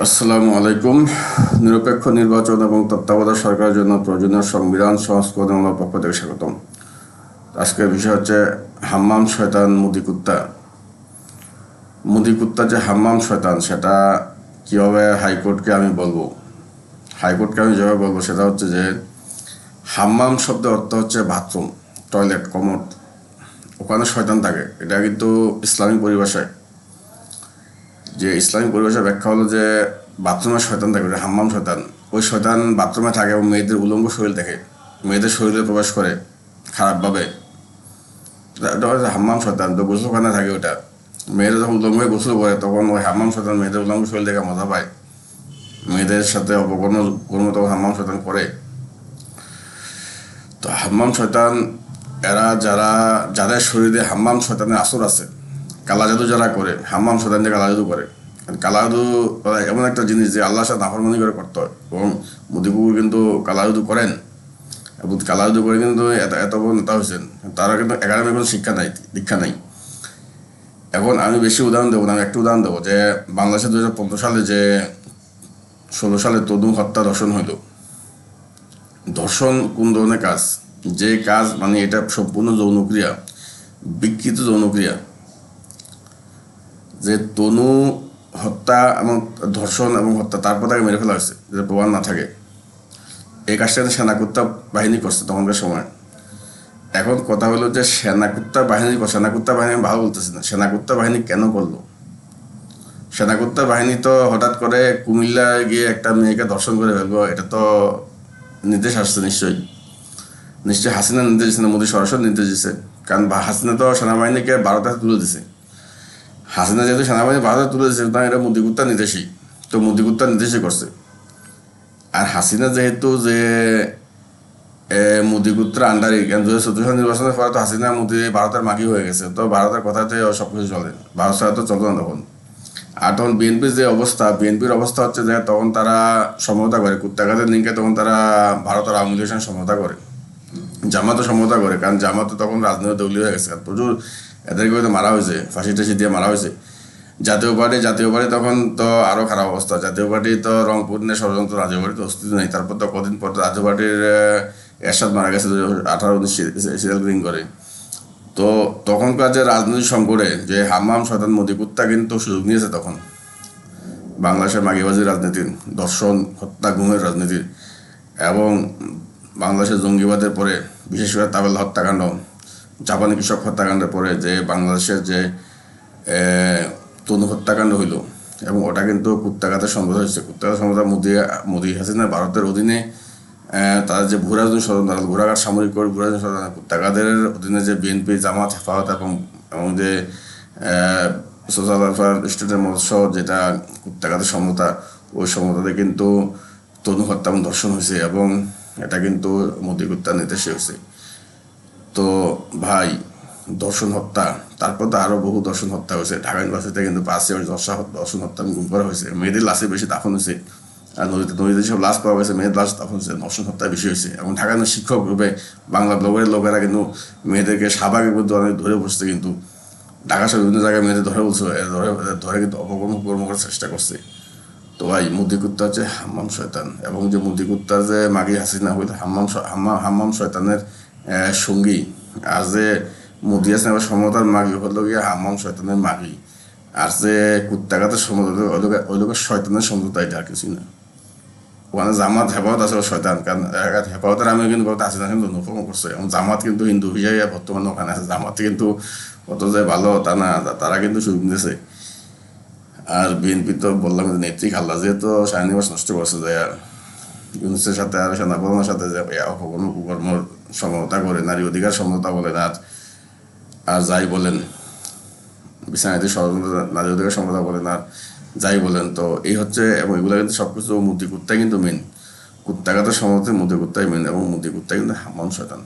আসসালামু আলাইকুম। নিরপেক্ষ নির্বাচন এবং তত্ত্বাবধায়ক সরকারের জন্য প্রয়োজনীয় সংবিধান সংস্করণের পক্ষ থেকে স্বাগতম। আজকের বিষয় হচ্ছে হাম্মাম শয়তান মুদি কুত্তা। মুদি কুত্তা যে হাম্মাম শয়তান, সেটা কীভাবে হাইকোর্টকে আমি বলব? হাইকোর্টকে আমি যেভাবে বলব, সেটা হচ্ছে যে হাম্মাম শব্দের অর্থ হচ্ছে বাথরুম টয়লেট কমোড ওখানে শয়তান থাকে। এটা কিন্তু ইসলামিক পরিভাষায়। যে ইসলামিক পরিভাষার ব্যাখ্যা হলো যে বাথরুমে শয়তান থাকে হাম্মাম শয়তান। ওই শয়তান বাথরুমে থাকে এবং মেয়েদের উলঙ্গ শরীর দেখে। মেয়েদের শরীরে প্রবেশ করে খারাপভাবে। হাম্মাম শয়তান, তো গোসলখানে থাকে ওটা। মেয়েরা যখন উলঙ্গ হয়ে গোসল করে, তখন ওই হাম্মাম শয়তান মেয়েদের উলঙ্গ শরীর দেখে মজা পায়। মেয়েদের সাথে অপকর্ম, কর্ম তখন হাম্মাম শয়তান করে। তো হাম্মাম শয়তান, এরা যারা, যাদের শরীরে হাম্মাম শয়তানের আসর আছে কালা জাদু যারা করে, হাম্মাম যে কালা জাদু করে। কালা জাদু এমন একটা জিনিস যে আল্লাহ সাথে নাফরমানি করে করতে হয়। এবং মুদিকুকুর কিন্তু কালা জাদু করেন। এবং কালা জাদু করে কিন্তু এত এত বড় নেতা হয়েছেন। তারা কিন্তু একাডেমি কোনো শিক্ষা নাই, দীক্ষা নাই। এখন আমি বেশি উদাহরণ দেবো না, আমি একটু উদাহরণ দেবো যে বাংলাদেশে দু হাজার পনেরো সালে যে ষোলো সালে তদু হত্যা দর্শন হইল। ধর্ষণ কোন ধরনের কাজ? যে কাজ মানে এটা সম্পূর্ণ যৌনক্রিয়া, বিকৃত যৌনক্রিয়া। যে তনু হত্যা এবং ধর্ষণ এবং হত্যা, তারপর তাকে মেরে ফেলা হয়েছে যে প্রমাণ না থাকে। এই কাজটা সেনাকুত্তা বাহিনী করছে তখনকার সময়। এখন কথা হলো যে সেনাকুত্তা বাহিনী সেনাকুত্তা বাহিনী আমি ভালো বলতেছি না। সেনাকুত্তা বাহিনী কেন করল? সেনাকুত্তা বাহিনী তো হঠাৎ করে কুমিল্লা গিয়ে একটা মেয়েকে দর্শন করে ফেলব এটা তো নির্দেশ আসছে নিশ্চয়ই। নিশ্চয়ই হাসিনা নির্দেশ দিচ্ছে না মোদী সরাসরি নির্দেশ দিচ্ছে কারণ হাসিনা তো সেনাবাহিনীকে ভারতে তুলে দিছে হাসিনা যেহেতু সেনাবাহিনী ভারতে তুলে দিচ্ছে সুতরাং এটা মুদিগুত্তার নির্দেশই। তো মুদিগুত্তার নির্দেশই করছে। আর হাসিনা যেহেতু যে এ, মুদিগুত্তার আন্ডারে কেন দু হাজার নির্বাচনের পরে তো হাসিনা মুদি ভারতের মাগি হয়ে গেছে। তো ভারতের কথাতে সব কিছু চলে। ভারত ছাড়া তো চলতো না তখন। আর তখন বিএনপির যে অবস্থা বিএনপির অবস্থা হচ্ছে যে তখন তারা সমঝোতা করে। কুত্তাঘাতের লিঙ্কে তখন তারা ভারতের আওয়ামী লীগের সঙ্গে সমঝোতা করে। জামাতও সমঝোতা করে কারণ জামাতও তখন রাজনৈতিক দলীয় হয়ে গেছে। প্রচুর এদেরকে হয়তো মারা হয়েছে, ফাঁসি টাসি দিয়ে মারা হয়েছে। জাতীয় পার্টি জাতীয় পার্টি তখন তো আরও খারাপ অবস্থা। জাতীয় পার্টি তো রংপুর নিয়ে ষড়যন্ত্র, রাজ্য পার্টিতে অস্তিত্ব নেই। তারপর তো কদিন পর তো রাজ্য পার্টির এরশাদ মারা গেছে আঠারো উনিশ সিরিয়াল গ্রিং করে। তো তখনকার যে রাজনৈতিক সংকটে, যে হাম্মাম শতান মোদী কুত্তা কিন্তু সুযোগ নিয়েছে তখন। বাংলাদেশের মাগিবাজির রাজনীতির, দর্শন, হত্যা, গুমের রাজনীতির এবং বাংলাদেশের জঙ্গিবাদের পরে বিশেষ করে তাবেল হত্যাকাণ্ড জাপানি কৃষক হত্যাকাণ্ডের পরে যে বাংলাদেশের যে তনু হত্যাকাণ্ড হইল, এবং ওটা কিন্তু কুত্তাঘাতের সম্বোধন হয়েছে। কুত্তাঘাত সম্বোধন মোদি মোদি হাসিনা ভারতের অধীনে তার যে ভূরাজনৈতিক ষড়যন্ত্র ঘোরাঘাট সামরিক করে ভূরাজনৈতিক ষড়যন্ত্র কুত্তাঘাতের অধীনে যে বিএনপি জামাত, হেফাজত এবং এবং যে সোশ্যাল ওয়েলফেয়ার স্টুডেন্ট মৎস্য, যেটা কুত্তাঘাতের সমতা, ওই সমতাতে কিন্তু তনু হত্যা এবং ধর্ষণ হয়েছে, এবং এটা কিন্তু মোদী কুত্তার নির্দেশে হয়েছে। তো ভাই, দর্শন হত্যা, তারপর তো আরও বহু দর্শন হত্যা হয়েছে। ঢাকা ইউনিভার্সিটিতে কিন্তু পাঁচে দর্শা দর্শন হত্যা গুম করা হয়েছে। মেয়েদের লাশে বেশি দাফন হয়েছে। আর নদীতে নদীতে সব লাশ পাওয়া গেছে মেয়েদের লাশ দাফন হয়েছে। দর্শন হত্যা বেশি হয়েছে। এবং ঢাকা ইউনিভার্সিটির শিক্ষক রূপে বাংলা ব্লগের লোকেরা কিন্তু মেয়েদেরকে শাহবাগের মধ্যে অনেক ধরে বসছে কিন্তু ঢাকা সহ বিভিন্ন জায়গায় মেয়েদের ধরে বলছে। ধরে ধরে কিন্তু অপকর্ম কর্ম করার চেষ্টা করছে। তো ভাই, মুদি কুত্তা হচ্ছে হাম্মাম শয়তান এবং যে মুদি কুত্তার যে মাগি হাসিনা হইল হাম্মাম হাম্মাম শয়তানের সঙ্গী। আর যে মুদি আছে বা সমতার মাগি হলো গিয়ে হাম্মাম শয়তানের মাগি। আর যে কুত্তাঘাতের সমতা, ওই লোকের শয়তানের সমতা, এটা আর কিছুই না। ওখানে জামাত হেফাজত আছে শয়তান, কারণ হেফাজতের আমি কিন্তু বলতে হাসিনা কিন্তু অনুভব করছে এবং জামাত কিন্তু হিন্দু হিসাবে বর্তমানে ওখানে আছে। জামাত কিন্তু কত যে ভালো তা না তারা কিন্তু সুযোগ দিয়েছে আর বিএনপি তো বললাম যে নেত্রী খাল্লা যেহেতু সায়নিবাস নষ্ট করছে, যে ইউনুসের সাথে আর সেনাপ্রধানের সাথে যে অপকর্ম কুকর্মর সমতা করে, নারী অধিকার সমতা বলেন আর আর যাই বলেন, বিছানাতে নারী অধিকার সমতা বলেন আর যাই বলেন, তো এই হচ্ছে, এবং এগুলো কিন্তু সব কিছু মুদি কুত্তাই কিন্তু মেন কুত্তাঘাতের সমতে মুদি কুত্তাই মেন এবং মুদি কুত্তাই কিন্তু হামন শয়তান।